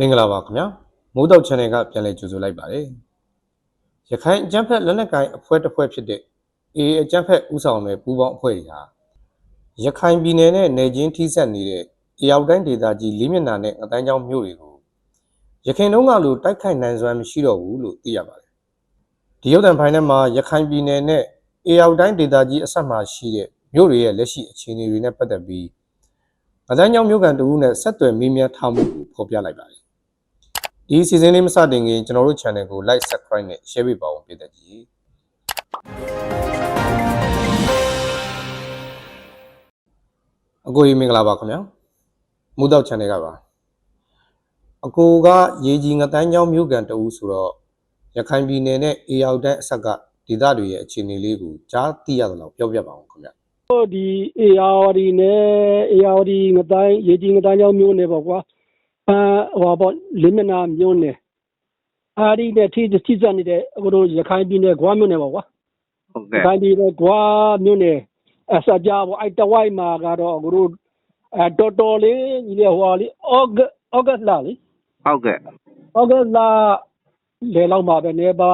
မင်္ဂလာပါခင်ဗျာမိုးတောက် channel ကပြန်လည်ကြိုဆိုလိုက်ပါတယ်ရခိုင်အကြမ်းဖက်လက်နက်ကိုင်အဖွဲ့တစ်ဖွဲ့ဖြစ်တဲ့ AA အကြမ်းဖက်ဦးဆောင်တဲ့ပူးပေါင်းအဖွဲ့တွေဟာရခိုင်ပြည်နယ်နဲ့နယ်ချင်းထိစပ်နေတဲ့အေရောက်တိုင်းဒေသကြီးလေးမျက်နှာနဲ့ငတိုင်းချောင်းမြို့တွေကိုရခိုင်တုန်းကလိုတိုက်ခိုက်နိုင်စွမ်းမရှိတော့ဘူးလို့သိရပါတယ်ဒီရုပ်သံဖိုင်ထဲမှာရခိုင်ပြည်နယ်နဲ့အေရောက်တိုင်းဒေသကြီးအဆက်မှာရှိတဲ့မြို့တွေရဲ့လက်ရှိအခြေအနေတွေနဲ့ပတ်သက်ပြီးငတိုင်းချောင်းမြို့ကန်တဦးနဲ့ဆက်သွယ်မေးမြန်းထားမှုကိုဖော်ပြလိုက်ပါတယ် ဒီစီစဉ်လေးမစတင်ခင်ကျွန်တော်တို့ channel ကို like subscribe နဲ့ share ပေးပါဦးပြည်သက်ကြီးအကိုကြီးမင်္ဂလာပါခင်ဗျာမူတော့ channel ကပါအကိုကရေကြီးငတန်းချောင်းမြို့ကန်တဦးဆိုတော့ရခိုင်ပြည်နယ်နဲ့အေရောက်တဲ့အဆက်ကဒေသတွေရဲ့အခြေအနေလေးကိုကြားသိရသလောက်ပြောပြပါအောင်ခင်ဗျာဒီအေယာဝတီနဲ့အေယာဝတီငတိုင်းရေကြီးငတိုင်းကျောင်းမျိုးနဲ့ပေါ့ကွာ အာဟောပေါ့လင်းမနာမျိုးနဲ့အာဒီနဲ့ထိထိစပ်နေတဲ့အခုတို့ရခိုင်ပြည်နယ်ဂွာမျိုးနဲ့ပေါ့ကွာဟုတ်ရကဲ့ခိုင်ပြည်နယ်ဂွာမျိုးနဲ့အစကြပေါ့အဲ့တဝိုက်မှာကတော့အခုတို့အဲတော်တော်လေးညီလေဟိုဟာလေးဩဂတ်ဩဂတ်လာလေဟုတ်ကဲ့ဩဂတ်လာလေလောက်မှာပဲနေပါ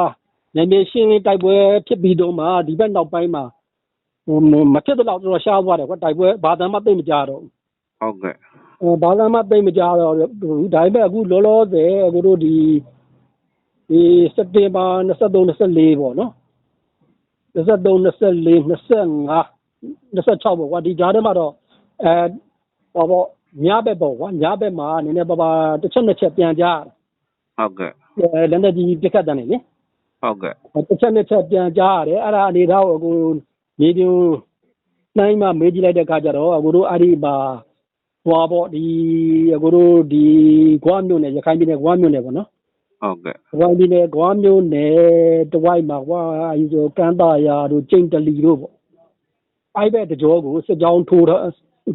နေနေရှင်းလင်းတိုက်ပွဲဖြစ်ပြီးတော့မှဒီဘက်နောက်ပိုင်းမှာဟိုမဖြစ်တော့တော့ရှားသွားတယ်ကွာတိုက်ပွဲဘာသာမှသိမကြတော့ဘူးဟုတ်ကဲ့အဲ ဘာသာမှသိမကြတော့ဘူးဒါပေမဲ့အခုလောလောဆယ်အခုတို့ဒီဒီစက်တင်ဘာ23 24ပေါ့နော်23 24 25 26ပေါ့ကွာဒီကြားထဲမှာတော့အဲဟောပေါ့ညဘက်ပေါ့ကွာညဘက်မှာနည်းနည်းပါးပါးတစ်ချက်နှစ်ချက်ပြန်ကြဟုတ်ကဲ့အဲလက်နေကြီးပြက်ခတ်တယ်လေဟုတ်ကဲ့တစ်ချက်နှစ်ချက်ပြန်ကြရတယ်အဲ့ဒါအနေထားကိုအခုမြေပြင်နိုင်မှမေးကြည့်လိုက်တဲ့အခါကျတော့အခုတို့အဲ့ဒီပါ ဟွာပေါ့ဒီအခုတို့ဒီဂွားမြို့နယ်ရခိုင်ပြည်နယ်ဂွားမြို့နယ်ပေါ့နော်ဟုတ်ကဲ့ရခိုင်ပြည်နယ်ဂွားမြို့နယ်တဝိုက်မှာဟွာအဲဒီဆိုကမ်းတာယာတို့ကျိန်တလီတို့ပေါ့အဲ့ဘက်တကြောကိုစစ်ကြောင်းထိုးတော့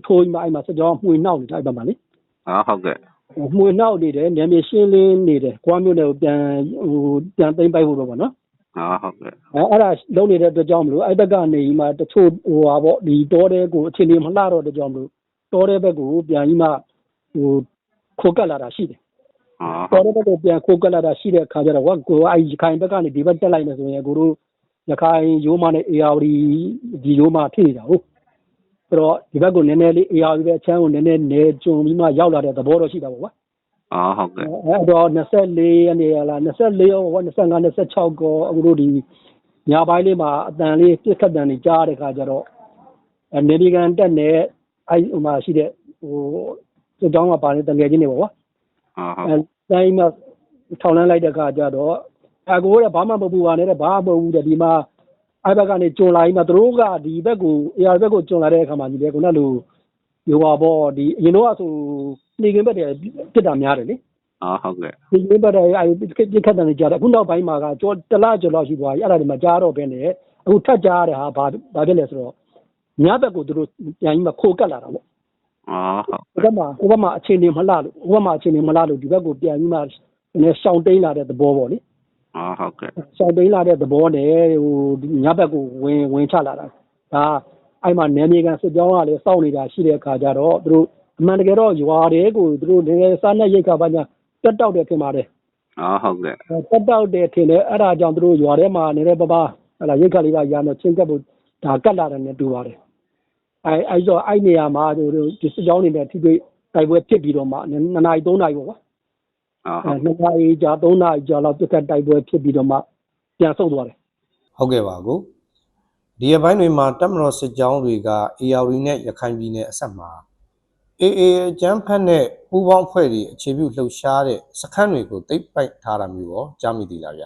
ထိုးပြီးမှအဲ့မှာစစ်ကြောင်းမှွေနှောက်နေတာအဲ့ဘက်မှာလေဟာဟုတ်ကဲ့မှွေနှောက်နေတယ်နယ်မြေရှင်းလင်းနေတယ်ဂွားမြို့နယ်ကိုပြန်ဟိုပြန်သိမ်းပိုက်ဖို့တော့ပေါ့နော်ဟာဟုတ်ကဲ့အဲအဲ့ဒါလုံးနေတဲ့အတွက်ကြောင့်မလို့အဲ့ဘက်ကနေမှတချို့ဟိုဟာပေါ့ဒီတောတဲကိုအချိန်ကြီးမလှတော့တဲ့ကြောင့်မလို့ တောတဲဘက်ကိုပြန်ပြီးမှဟိုခိုးကပ်လာတာရှိတယ်ဟာတောတဲဘက်ကိုပြန်ခိုးကပ်လာတာရှိတဲ့အခါကျတော့ဟိုကိုအဲ့ရခိုင်ဘက်ကနေဒီဘက်တက်လိုက်နေဆိုရင်ကိုတို့ရခိုင်ရိုးမနဲ့ AR ဒီရိုးမဖြစ်နေတာဟုတ်အဲ့တော့ဒီဘက်ကိုနည်းနည်းလေး AR ပဲအချမ်းကိုနည်းနည်းနေကျုံပြီးမှရောက်လာတဲ့သဘောတော့ရှိတာပေါ့ကွာဟာဟုတ်ကဲ့အဲ့တော့24ရက်နေ့လား24ရော25 26ကောအခုတို့ဒီညပိုင်းလေးမှာအတန်လေးပြစ်ခတ်တန်တွေကြားတဲ့ခါကျတော့အနေဒီကန်တက်နေ အဲ့ဟိုမှာရှိတဲ့ဟိုစကြောင်းကပါနေတငယ်ချင်းတွေပေါ့ကွာဟာဟုတ်အဲတိုင်းမှာထောင်လန်းလိုက်တဲ့ခါကျတော့အကိုကဘာမှမပူပါနဲ့တဲ့ဘာမှမပူတဲ့ဒီမှာအဲ့ဘက်ကနေကျွံလာပြီးမှသူတို့ကဒီဘက်ကို AR ဘက်ကိုကျွံလာတဲ့အခါမှာဒီလေခုနလိုဟိုပါပေါ့ဒီအရင်တော့ဆိုနေကင်းဘက်တွေပြစ်တာများတယ်လေဟာဟုတ်ကဲ့ဒီမင်းဘက်တွေအဲပြစ်ခတ်တယ်ကြားတယ်အခုနောက်ပိုင်းမှာကကျော်တလားကျော်လောက်ရှိသွားပြီအဲ့ဒါတွေမှာကြားတော့ပဲနဲ့အခုထပ်ကြားရတဲ့ဟာဘာဘာဖြစ်လဲဆိုတော့ ညဘက်ကိုသူတို့ပြန်ပြီးမှခိုးကတ်လာတာပေါ့ဟာဟုတ်ဟိုဘက်မှာဟိုဘက်မှာအခြေအနေမလှလို့ဟိုဘက်မှာအခြေအနေမလှလို့ဒီဘက်ကိုပြန်ပြီးမှနည်းရှောင်းတိန်လာတဲ့သဘောပေါ့လေဟာဟုတ်ကဲ့ရှောင်းတိန်လာတဲ့သဘောနဲ့ဟိုဒီညဘက်ကိုဝင်ဝင်ချလာတာဒါအဲ့မှာနယ်မြေကန်စစ်ကြောင်းကလည်းစောင့်နေတာရှိတဲ့အခါကျတော့သူတို့အမှန်တကယ်တော့ရွာတွေကိုသူတို့လည်းစားနဲ့ရိတ်ခါပါညာတက်တောက်တယ်ဖြစ်ပါတယ်ဟာဟုတ်ကဲ့တက်တောက်တယ်ထင်တယ်အဲ့ဒါကြောင့်သူတို့ရွာထဲမှာနေတဲ့ပပဟလာရိတ်ခတ်လေးပါရမယ်ချင်းကပ်ဖို့ ဒါကတ်လာတယ်နဲ့တူပါတယ်အဲအဲ့တော့အဲ့နေရာမှာသူတို့ဒီစစ်ကြောင်းတွေနဲ့ထိတွေ့တိုက်ပွဲဖြစ်ပြီးတော့မှ2နာရီ3နာရီပေါ့ကွာဟာအဲဟုတ်2နာရီကြာ3နာရီကြာလောက်ပြတ်တိုက်ပွဲဖြစ်ပြီးတော့မှပြန်ဆုတ်သွားတယ်ဟုတ်ကဲ့ပါကိုဒီအပိုင်းတွေမှာတပ်မတော်စစ်ကြောင်းတွေက AR နဲ့ရခိုင်ပြည်နယ်အဆက်မှာ AA အကြမ်းဖက်နဲ့ပူးပေါင်းအဖွဲ့တွေအခြေပြုလှုပ်ရှားတဲ့စခန်းတွေကိုတိတ်ပိုက်ထားတာမျိုးရောကြားမိသေးလားဗျ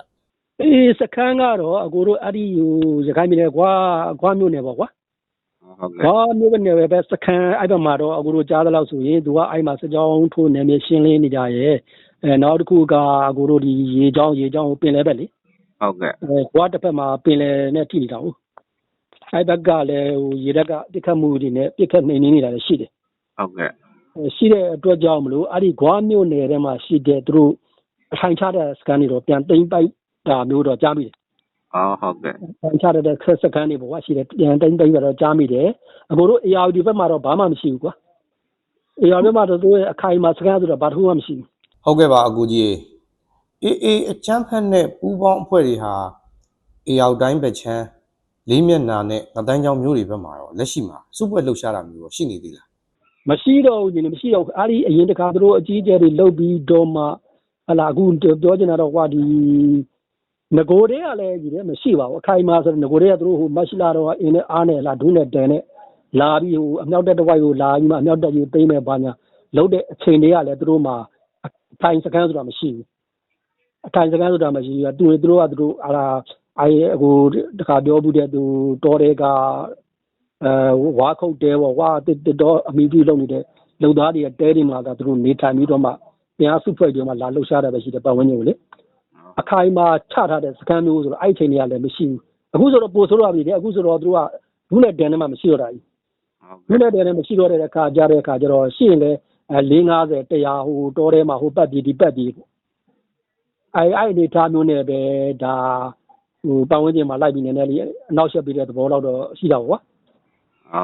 အေးစခန်းကတော့အကိုတို့အဲ့ဒီဟိုရခိုင်ပြည်နယ်ကွာကွာမြို့နယ်ပေါ့ကွာဟုတ်ကဲ့ကွာမြို့နယ်ပဲစခန်းအဲ့ဘက်မှာတော့အကိုတို့ကြားသလောက်ဆိုရင်သူကအဲ့မှာစစ်ကြောင်းထိုးနယ်မြေရှင်းလင်းနေကြရဲ့အဲနောက်တစ်ခုကအကိုတို့ဒီရေချောင်းရေချောင်းကိုပင်လဲပဲလေဟုတ်ကဲ့အဲကွာတစ်ဖက်မှာပင်လယ်နဲ့ထိနေတာဟုတ်အဲ့ဘက်ကလည်းဟိုရေတက်ကပြစ်ခတ်မှုတွေနဲ့ပြစ်ခတ်နေနေနေတာလည်းရှိတယ်ဟုတ်ကဲ့အဲရှိတဲ့အတွက်ကြောင့်မလို့အဲ့ဒီကွာမြို့နယ်ထဲမှာရှိတဲ့သူတို့အထိုင်ချတဲ့စကန်တွေတော့ပြန်သိမ့်ပိုက် တာမျိုးတော့ကြားမိတယ်ဟာဟုတ်ကဲ့အထိုင်ချတဲ့ခက်စကန်တွေပေါ့ကွာရှိတယ်ပြန်သိမ့်သိမ့်တော့ကြားမိတယ်အကိုတို့ ARD ဘက်မှာတော့ဘာမှမရှိဘူးကွာ ARD ဘက်မှာတော့သူရဲ့အခိုင်အမာစကန်ဆိုတော့ဘာတစ်ခုမှမရှိဘူးဟုတ်ကဲ့ပါအကူကြီးအေးအေးအချမ်းဖက်နဲ့ပူးပေါင်းအဖွဲ့တွေဟာအေရောက်တိုင်းပဲချမ်းလေးမျက်နာနဲ့ငတိုင်းချောင်းမျိုးတွေဘက်မှာတော့လက်ရှိမှာစုပွဲလှုပ်ရှားတာမျိုးတော့ရှိနေသေးလားမရှိတော့ဘူးညီလေးမရှိတော့ဘူးအဲ့ဒီအရင်တစ်ခါသူတို့အကြီးအကျယ်တွေလုတ်ပြီးတော့မှဟလာအခုပြောချင်တာတော့ကွာဒီ ငကိုတွေကလည်းညီလေးမရှိပါဘူးအခိုင်အမာဆိုတော့ငကိုတွေကသူတို့ဟိုမက်ရှလာတော့အင်းနဲ့အားနဲ့လာဒုနဲ့တန်နဲ့လာပြီးဟိုအမြောက်တက်တစ်ဝိုက်ကိုလာပြီးမှအမြောက်တက်ကြီးသိမ်းမဲ့ပါညာလုတ်တဲ့အချိန်တွေကလည်းသူတို့မှာအထိုင်စကန်ဆိုတာမရှိဘူးအထိုင်စကန်ဆိုတာမရှိဘူးသူတို့သူတို့ကသူတို့ဟာလာအဲဟိုတခါပြောဘူးတဲ့သူတော်တွေကအဲဝါခုတ်တဲပေါ့ဝါတစ်တစ်တော့အမီကြီးလုံနေတဲ့လုံသားတွေကတဲတွေမှာကသူတို့နေထိုင်ပြီးတော့မှပြန်စုဖွဲ့ပြီးတော့မှလာလှုပ်ရှားတာပဲရှိတယ်ပတ်ဝန်းကျင်ကိုလေ အခိုင်မှာချထားတဲ့စကန်မျိုးဆိုတော့အဲ့ဒီချိန်တွေကလည်းမရှိဘူးအခုဆိုတော့ပိုဆိုးတော့ပြီလေအခုဆိုတော့သူတို့ကဘူးနဲ့ဒန်နဲ့မှမရှိတော့တာကြီးဟုတ်ဘူးကဲ့နဲ့ဒန်နဲ့မရှိတော့တဲ့အခါကြတဲ့အခါကျတော့ရှိရင်လည်းအဲ450 100ဟိုတောထဲမှာဟိုပတ်ပြီးဒီပတ်ပြီးပေါ့အဲ့အဲ့ဒီထားမျိုးနဲ့ပဲဒါဟိုပတ်ဝန်းကျင်မှာလိုက်ပြီးနည်းနည်းလေးအနောက်ရှက်ပြီးတဲ့သဘောတော့တော့ရှိတာပေါ့ကွာ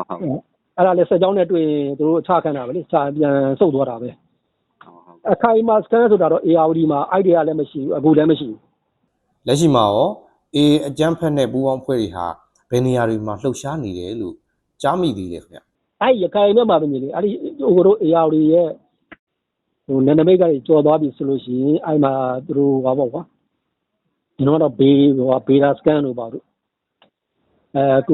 ဟုတ်ဟုတ်အဲ့ဒါလည်းစက်ကြောင်းနဲ့တွေ့ရင်သူတို့အခြားခံတာပဲလေခြာပြန်စုပ်သွားတာပဲဟုတ်ဟုတ် အခိုင်မှာစကန်ဆိုတာတော့ ARD မှာ idea လည်းမရှိဘူးအခုလည်းမရှိဘူးလက်ရှိမှာရောအေးအချမ်းဖက်နဲ့ပူးပေါင်းအဖွဲ့တွေဟာဘယ်နေရာတွေမှာလှုပ်ရှားနေတယ်လို့ကြားမိသေးတယ်ခင်ဗျအဲ့ရခိုင်နဲ့မှာပဲညီလေးအဲ့ဒီဟိုတို့ ARD ရဲ့ဟိုနယ်နိမိတ်ကနေကြော်သွားပြီဆိုလို့ရှိရင်အဲ့မှာသူတို့ဟောပေါ့ကွာကျွန်တော်တော့ဘေးဟိုဘေးဒါစကန်လို့ပါတို့အဲသူ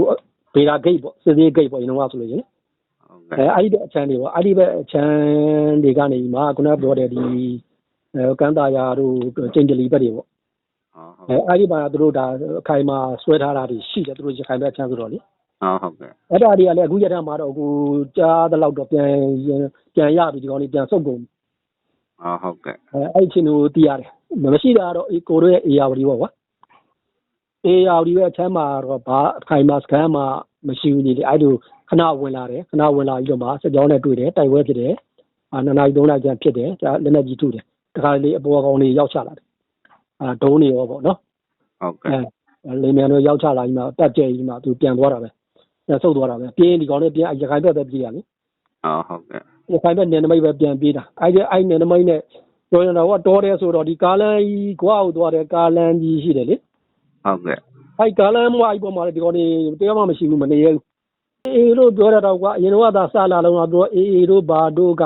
ဘေးဒါဂိတ်ပေါ့စစ်သေးဂိတ်ပေါ့ကျွန်တော်ကဆိုလို့ရှိရင်ဟုတ်ကဲ့ အဲအဲ့ဒီဘက်အချမ်းတွေပေါ့အဲ့ဒီဘက်အချမ်းတွေကနေမှခုနကပြောတဲ့ဒီအဲကန်းတာယာတို့ကျင်းကြလီဘက်တွေပေါ့ဟုတ်အဲအဲ့ဒီမှာသူတို့ဒါအခိုင်မှာဆွဲထားတာတွေရှိတယ်သူတို့ရခိုင်ဘက်ချမ်းဆိုတော့လေဟုတ်ကဲ့အဲ့ဒါတွေကလည်းအခုရတဲ့မှာတော့အခုကြားတဲ့လောက်တော့ပြန်ပြန်ရပြီဒီကောင်လေးပြန်စုပ်ကုန်ပြီဟုတ်ကဲ့အဲအဲ့ဒီချင်းကိုသိရတယ်မရှိတာကတော့အေကိုတို့ရဲ့ AR ပေါ့ကွာ AR ရဲ့အချမ်းမှာတော့ဘာအခိုင်မှာစကန်မှာ မရှိဘူးညီလေအဲ့လိုခဏဝင်လာတယ်ခဏဝင်လာပြီးတော့မှစကြောင်းနဲ့တွေ့တယ်တိုက်ပွဲဖြစ်တယ်အာနှစ်နာရီသုံးနာရီကျန်ဖြစ်တယ်ဒါလက်နက်ကြီးထုတယ်တခါလေအပေါ်ကောင်လေးရောက်ချလာတယ်အာဒုံးနေရောပေါ့နော်ဟုတ်ကဲ့အဲလေမြန်တို့ရောက်ချလာပြီးမှတက်ကျဲကြီးမှသူပြန်သွားတာပဲပြန်ဆုတ်သွားတာပဲပြင်းဒီကောင်လေးပြန်ရခိုင်ဘက်ပဲပြေးရလေဟုတ်ကဲ့ရခိုင်ဘက်နယ်နမိတ်ပဲပြန်ပြေးတာအဲ့ဒီအဲ့နယ်နမိတ်နဲ့ပြောရင်တော့တော်တယ်ဆိုတော့ဒီကားလန်းကြီးကွာကိုသွားတယ်ကားလန်းကြီးရှိတယ်လေဟုတ်ကဲ့ အဲ့ကားလန်းမွားကြီးပေါ်မှာဒီကောင်လေးတရားမှမရှိဘူးမနေရဘူးအေးလို့ပြောရတော့ကွာအရင်တော့သာစလာလုံးတော့သူအေးအေးတို့ဘာတို့က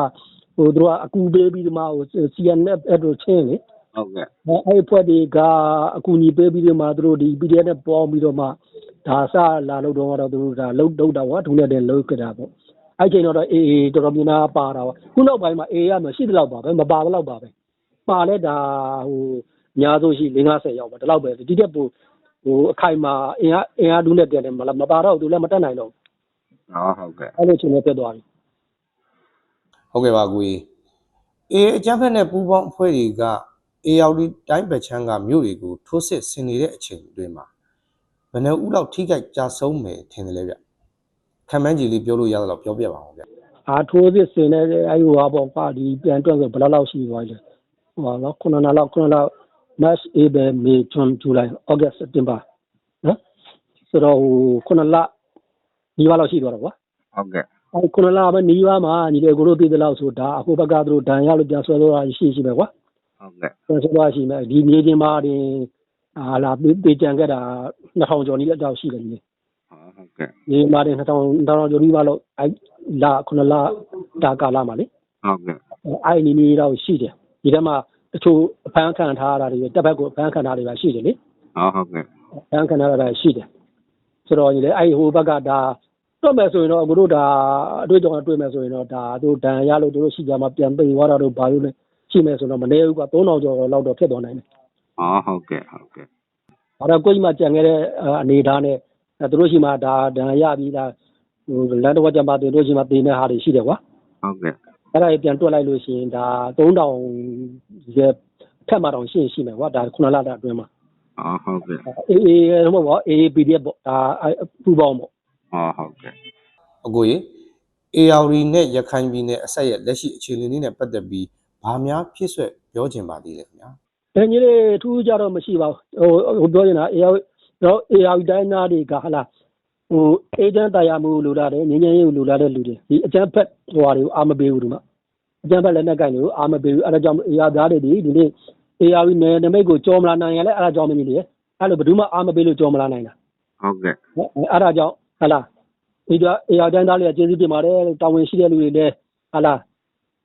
ဟိုသူကအကူပေးပြီးဒီမှာဟို CNF အဲ့လိုချင်းလေဟုတ်ကဲ့အဲအဲ့ဖွဲ့တွေကအကူညီပေးပြီးတော့မှသူတို့ဒီ PDF နဲ့ပေါင်းပြီးတော့မှဒါစလာလို့တော့တော့သူတို့ဒါလှုပ်လှုပ်တာကွာဒုနဲ့တဲ့လှုပ်ကြတာပေါ့အဲ့ချိန်တော့အေးအေးတော်တော်များများပါတာပေါ့ခုနောက်ပိုင်းမှာအေးရမရှိတဲ့လောက်ပါပဲမပါတဲ့လောက်ပါပဲပါလဲဒါဟိုအများဆုံးရှိ50ရောက်ပါဒီလောက်ပဲဒီတက်ပို ဟိုအခိုင်မှာအင်အားအင်အားဒုနဲ့တဲ့တယ်မလားမပါတော့သူလည်းမတက်နိုင်တော့ဟုတ်ကဲ့အဲ့လိုချိန်နဲ့ပြတ်သွားပြီဟုတ်ကဲ့ပါကိုကြီးအေးအချမ်းဖက်နဲ့ပူးပေါင်းအဖွဲ့တွေကအေရောက်ဒီတိုင်းပဲချမ်းကမြို့တွေကိုထိုးစစ်ဆင်နေတဲ့အချိန်အတွင်းမှာဘယ်နှဦးလောက်ထိခိုက်ကြဆုံးမယ်ထင်တယ်လေဗျခံမှန်းကြည့်လေးပြောလို့ရသလောက်ပြောပြပါအောင်ဗျအာထိုးစစ်စင်နေအဲ့ဟိုဟာပေါ့ကွာဒီပြန်တွက်ဆိုဘယ်လောက်လောက်ရှိသွားလဲဟိုဟာနော်ခုနစ်နာလောက်ခုနစ်လောက် March April May June July August September နော်ဆိုတော့ဟိုခုနစ်လဒီပါလောက်ရှိသွားတော့ကွာဟုတ်ကဲ့အဲ့ခုနစ်လပဲနီးပါးမှာညီလေးကိုတို့သိတဲ့လောက်ဆိုဒါအခုဘက်ကသူတို့ဒဏ်ရလို့ပြန်ဆွဲတော့ရှိရှိပဲကွာဟုတ်ကဲ့ပြန်ဆွဲတော့ရှိမယ်ဒီမြေချင်းမှာတင်အာလာပေးကြံခဲ့တာ2000ကျော်နီးလက်တော့ရှိတယ်ညီလေးဟုတ်ကဲ့ဒီမှာတင်2000 2000ကျော်နီးပါလို့အဲ့လာခုနစ်လဒါကာလမှာလေဟုတ်ကဲ့အဲ့ဒီနေတော့ရှိတယ်ဒီထဲမှာ တချို့အဖမ်းခံထားရတာတွေတက်ဘက်ကိုအဖမ်းခံထားတွေပါရှိတယ်လေဟုတ်ကဲ့အဖမ်းခံထားရတာရှိတယ်ဆိုတော့ညီလေအဲ့ဒီဟိုဘက်ကဒါတော့မယ်ဆိုရင်တော့အခုတို့ဒါအတွေ့အကြုံအတွေ့မယ်ဆိုရင်တော့ဒါတို့ဒဏ်ရလို့တို့ရှိကြမှာပြန်ပိန်သွားတာတို့ဘာလို့လဲရှိမယ်ဆိုတော့မနေဘူးကွာ3000ကျော်လောက်တော့ဖြစ်သွားနိုင်တယ်ဟုတ်ကဲ့ဟုတ်ကဲ့။ဒါတော့ကိုကြီးမှကြံခဲ့တဲ့အနေအထားနဲ့သူတို့ရှိမှဒါဒဏ်ရပြီးသားဟိုလန်တော့ကြမှာတို့ရှိမှတင်တဲ့ဟာတွေရှိတယ်ကွာဟုတ်ကဲ့။အဲ့ဒါကြီးပြန်တွက်လိုက်လို့ရှိရင်ဒါ3000 ရဲ့ထက်မှတောင်ရှိရင်ရှိမယ်ကွာဒါခုနလတာအတွင်းမှာဟုတ်ကဲ့အေးအေးဟိုဘောအေး PDF ပေါ့ဒါပူပေါင်းပေါ့ဟုတ်ကဲ့အကိုကြီးအေရောက်ဒီနဲ့ရခိုင်ပြည်နယ်အဆက်ရဲ့လက်ရှိအခြေအနေလေးနဲ့ပတ်သက်ပြီးဘာများဖြစ်ဆွက်ပြောချင်ပါသေးလဲခင်ဗျာ။ဒါကြီးလေထူးကြတော့မရှိပါဘူး။ဟိုဟိုပြောနေတာအေးတော့အေးအတိုင်းသားတွေကဟာလားဟိုအေဂျင့်တရားမှုလိုလာတယ်ငင်းငင်းရေးလိုလာတဲ့လူတွေဒီအကြမ်းဖက်ဟိုဟာတွေကိုအာမပေးဘူးဒီမှာ အကြမ်းဖက်လက်နက်ကင်တွေကိုအာမပေးဘူးအဲ့ဒါကြောင့်အေယာသားတွေဒီဒီနေ့အေယာဝီနယ်နမိတ်ကိုကြော်မလာနိုင်ရလဲအဲ့ဒါကြောင့်မင်းကြီးလေအဲ့လိုဘယ်သူမှအာမပေးလို့ကြော်မလာနိုင်တာဟုတ်ကဲ့နော်အဲ့ဒါကြောင့်ဟလာဒီတော့အေယာတိုင်းသားတွေကကျေးဇူးတင်ပါတယ်လို့တာဝန်ရှိတဲ့လူတွေလည်းဟလာ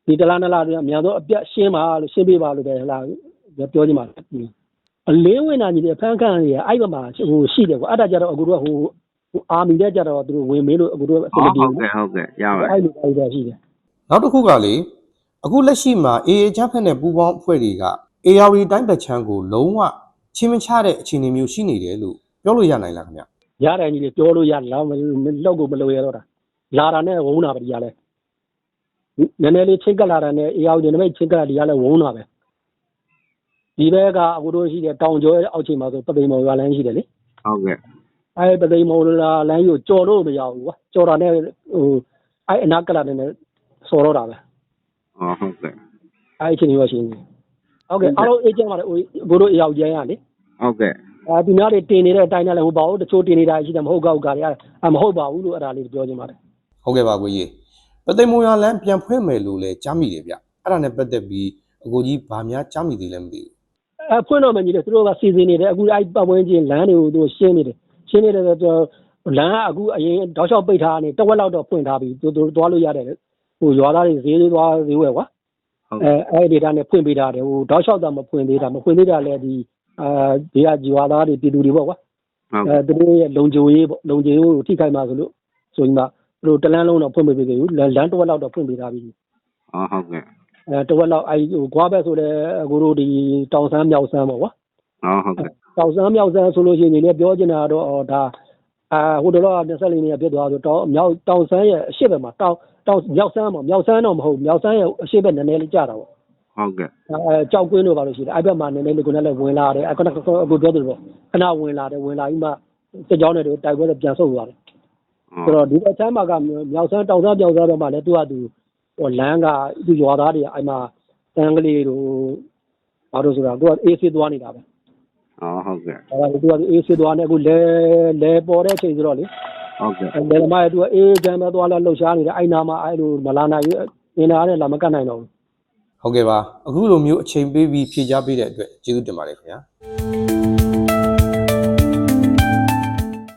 ဒီတလားနလားတွေအများဆုံးအပြတ်ရှင်းပါလို့ရှင်းပေးပါလို့ပဲဟလာပြောချင်ပါတယ်အလင်းဝင်တာကြီးတဲ့ဖန်ခန့်ကြီးအဲ့ဘက်မှာဟိုရှိတယ်ကွာအဲ့ဒါကြတော့အခုတို့ကဟိုဟိုအာမီတဲ့ကြတော့သူတို့ဝင်မေးလို့အခုတို့အဆင်မဟုတ်ပြေဟုတ်ဘူးကဲ့ဟုတ်ကဲ့ရပါအဲ့လိုအဲ့လိုရှိတယ်နောက်တစ်ခုကလေ အခုလက်ရှိမှာ AA ချမ်းဖက်နဲ့ပူးပေါင်းအဖွဲ့တွေက AR တိုင်းပတ်ချမ်းကိုလုံးဝချင်းမချတဲ့အခြေအနေမျိုးရှိနေတယ်လို့ပြောလို့ရနိုင်လားခင်ဗျရတယ်ကြီးလေပြောလို့ရတယ်လားမလောက်ကိုမလို့ရတော့တာလာတာနဲ့ဝုန်းတာပဲဒီကလဲနည်းနည်းလေးချိန်ကပ်လာတာနဲ့အေယာဝတီနမိတ်ချိန်ကပ်လာဒီကလဲဝုန်းတာပဲဒီဘက်ကအခုတို့ရှိတယ်တောင်ကျော်ရဲ့အောက်ချိန်မှာဆိုပသိမ်မော်ရွာလမ်းရှိတယ်လေဟုတ်ကဲ့အဲပသိမ်မော်လာလမ်းကိုကြော်လို့မရဘူးကွာကြော်တာနဲ့ဟိုအဲအနာကလာတဲ့နဲ့ဆော်တော့တာပဲ အော်ဟုတ်ကဲ့အဲအချိန်ကြီးရရှိနေဟုတ်ကဲ့အားလုံးအေးချမ်းပါတယ်ဟိုကိုတို့အေယာဝတီရရလေဟုတ်ကဲ့အဲဒီများတွေတင်နေတဲ့အတိုင်းနဲ့လည်းဟိုပါဘူးတချို့တင်နေတာရှိတယ်မဟုတ်ကောက်ကတွေအဲမဟုတ်ပါဘူးလို့အဲ့ဒါလေးပြောချင်ပါတယ်ဟုတ်ကဲ့ပါကိုကြီးပသိမ်မွန်ရလန်းပြန်ဖွင့်မယ်လို့လဲကြားမိတယ်ဗျအဲ့ဒါနဲ့ပတ်သက်ပြီးအကိုကြီးဗာများကြားမိသေးလဲမသိဘူးအဲဖွင့်တော့မှကြီးတယ်သူတို့ကစီစဉ်နေတယ်အခုအဲပတ်ဝန်းကျင်လမ်းတွေကိုသူရှင်းနေတယ်ရှင်းနေတယ်ဆိုတော့လမ်းကအခုအရင်တောက်လျှောက်ပိတ်ထားနေတဝက်လောက်တော့ဖွင့်ထားပြီသူတို့သွားလို့ရတယ် ဟိုရွာသားတွေဈေးလေးသွားဈေးဝယ်ကွာဟုတ်အဲအဲ့ဒီဒေတာနဲ့ဖွင့်ပေးထားတယ်ဟိုတောက်လျှောက်တော့မဖွင့်သေးတာမဖွင့်သေးတာလည်းဒီအာဒီကရွာသားတွေပြည်သူတွေပေါ့ကွာဟုတ်အဲသူတို့ရဲ့လုံခြုံရေးပေါ့လုံခြုံရေးကိုထိခိုက်မှာဆိုလို့ဆိုရင်မှသူတို့တလန်းလုံးတော့ဖွင့်ပေးပေးဘူးလမ်းလမ်းတစ်ဝက်လောက်တော့ဖွင့်ပေးထားပြီအော်ဟုတ်ကဲ့အဲတစ်ဝက်လောက်အဲဟိုကွာဘက်ဆိုလည်းအကိုတို့ဒီတောင်ဆန်းမြောက်ဆန်းပေါ့ကွာအော်ဟုတ်ကဲ့တောင်ဆန်းမြောက်ဆန်းဆိုလို့ရှိရင်ဒီလည်းပြောချင်တာတော့အော်ဒါ အာဟိုတော့24နေရပြတ်သွားဆိုတောင်မြောက်တောင်ဆန်းရဲ့အရှိဘက်မှာတောင်တောင်မြောက်ဆန်းပေါ့မြောက်ဆန်းတော့မဟုတ်မြောက်ဆန်းရဲ့အရှိဘက်နည်းနည်းလေးကြာတာပေါ့ဟုတ်ကဲ့အဲကြောက်ကွင်းတို့ပါလို့ရှိတယ်အဲ့ဘက်မှာနည်းနည်းလေးကိုလည်းဝင်လာတယ်အခုနကအခုပြောသလိုပေါ့ခဏဝင်လာတယ်ဝင်လာပြီးမှစစ်ကြောင်းတွေတို့တိုက်ပွဲတွေပြန်ဆုတ်သွားတယ်အော်ဆိုတော့ဒီဘက်ချမ်းမှာကမြောက်ဆန်းတောင်ဆန်းပြောက်ဆန်းဘက်မှာလည်းသူကသူဟိုလမ်းကသူရွာသားတွေအဲ့မှာတန်ကလေးတို့ဘာလို့ဆိုတာသူကအေးစစ်သွားနေတာပဲ အော်ဟုတ်ကဲ့အဲ့ဒါသူကအေးစစ်သွားနေအခုလဲလဲပေါ်တဲ့အချိန်ဆိုတော့လေဟုတ်ကဲ့အဲ့လဲသမားကသူကအေးချမ်းပဲသွားလာလှုပ်ရှားနေတာအဲ့နာမှာအဲ့လိုမလာနိုင်ဘူးအင်းသားနဲ့လာမကတ်နိုင်တော့ဘူးဟုတ်ကဲ့ပါအခုလိုမျိုးအချိန်ပေးပြီးဖြေကြားပေးတဲ့အတွက်ကျေးဇူးတင်ပါတယ်ခင်ဗျာ